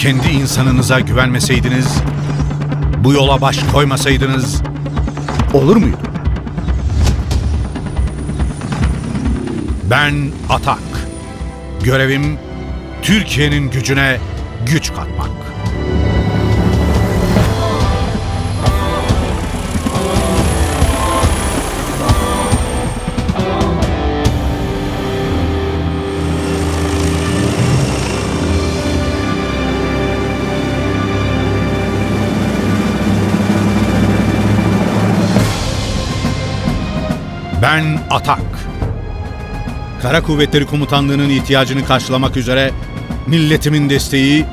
kendi insanınıza güvenmeseydiniz, bu yola baş koymasaydınız olur muydu? Ben Atak. Görevim Türkiye'nin gücüne güç katmak. Ben Atak. Kara Kuvvetleri Komutanlığı'nın ihtiyacını karşılamak üzere milletimin desteği,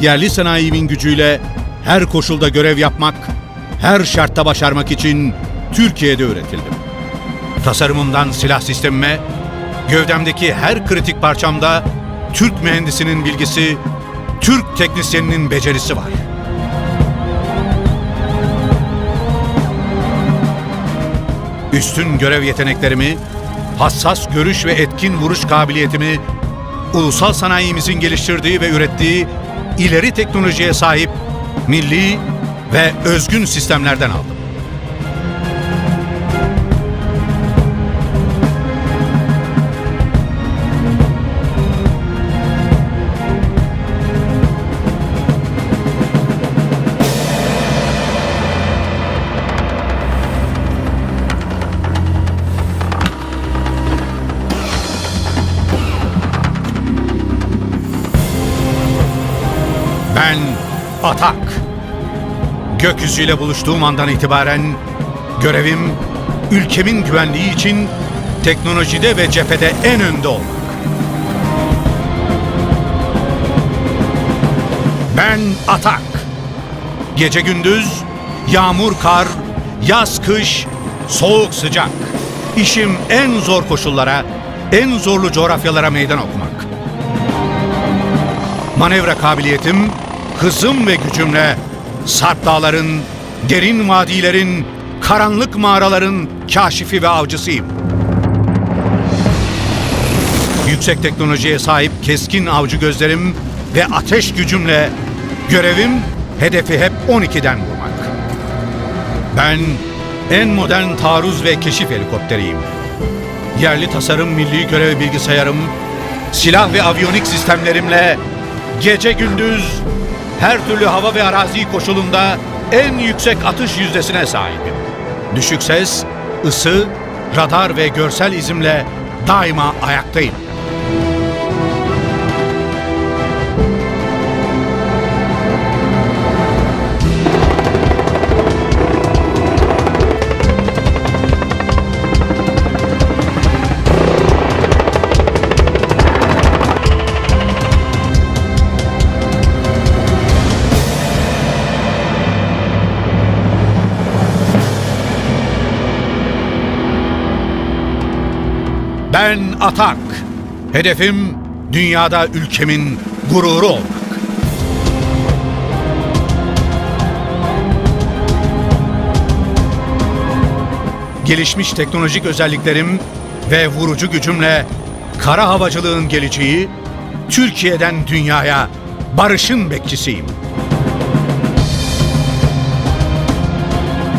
yerli sanayimin gücüyle her koşulda görev yapmak, her şartta başarmak için Türkiye'de üretildim. Tasarımımdan silah sistemime, gövdemdeki her kritik parçamda Türk mühendisinin bilgisi, Türk teknisyeninin becerisi var. Üstün görev yeteneklerimi, hassas görüş ve etkin vuruş kabiliyetimi, ulusal sanayimizin geliştirdiği ve ürettiği ileri teknolojiye sahip milli ve özgün sistemlerden aldım. Ben Atak. Gökyüzüyle buluştuğum andan itibaren görevim ülkemin güvenliği için teknolojide ve cephede en önde olmak. Ben Atak. Gece gündüz, yağmur kar, yaz kış, soğuk sıcak. İşim en zor koşullara, en zorlu coğrafyalara meydan okumak. Manevra kabiliyetim, hızım ve gücümle Sarp dağların, derin vadilerin, karanlık mağaraların kaşifi ve avcısıyım. Yüksek teknolojiye sahip keskin avcı gözlerim ve ateş gücümle görevim hedefi hep 12'den vurmak. Ben en modern taarruz ve keşif helikopteriyim. Yerli tasarım milli görev bilgisayarım, silah ve aviyonik sistemlerimle gece gündüz her türlü hava ve arazi koşulunda en yüksek atış yüzdesine sahibim. Düşük ses, ısı, radar ve görsel izimle daima ayaktayım. Ben Atak. Hedefim dünyada ülkemin gururu olmak. Gelişmiş teknolojik özelliklerim ve vurucu gücümle kara havacılığın geleceği, Türkiye'den dünyaya barışın bekçisiyim.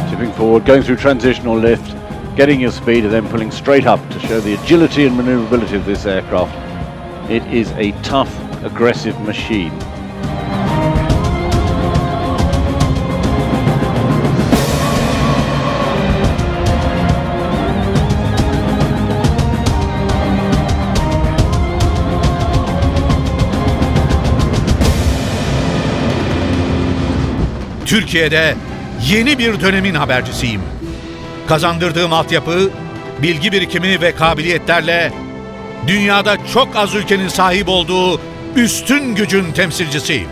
Tipping forward, going through transitional lift, getting your speed and then pulling straight up to show the agility and maneuverability of this aircraft. It is a tough, aggressive machine. Türkiye'de yeni bir dönemin habercisiyim. Kazandırdığım altyapı, bilgi birikimi ve kabiliyetlerle dünyada çok az ülkenin sahip olduğu üstün gücün temsilcisiyim.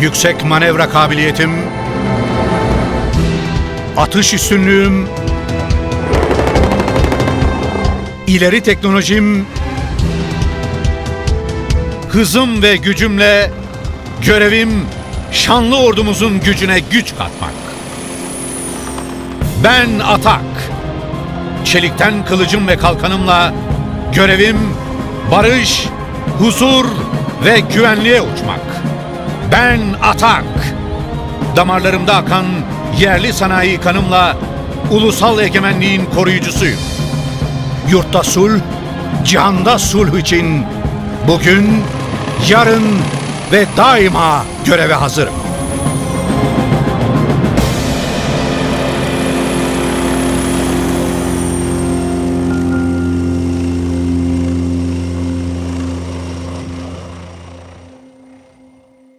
Yüksek manevra kabiliyetim, atış üstünlüğüm, ileri teknolojim, hızım ve gücümle görevim şanlı ordumuzun gücüne güç katmak. Ben Atak. Çelikten kılıcım ve kalkanımla görevim barış, huzur ve güvenliğe uçmak. Ben Atak. Damarlarımda akan yerli sanayi kanımla ulusal egemenliğin koruyucusuyum. Yurtta sulh, cihanda sulh için bugün, yarın ve daima göreve hazırım.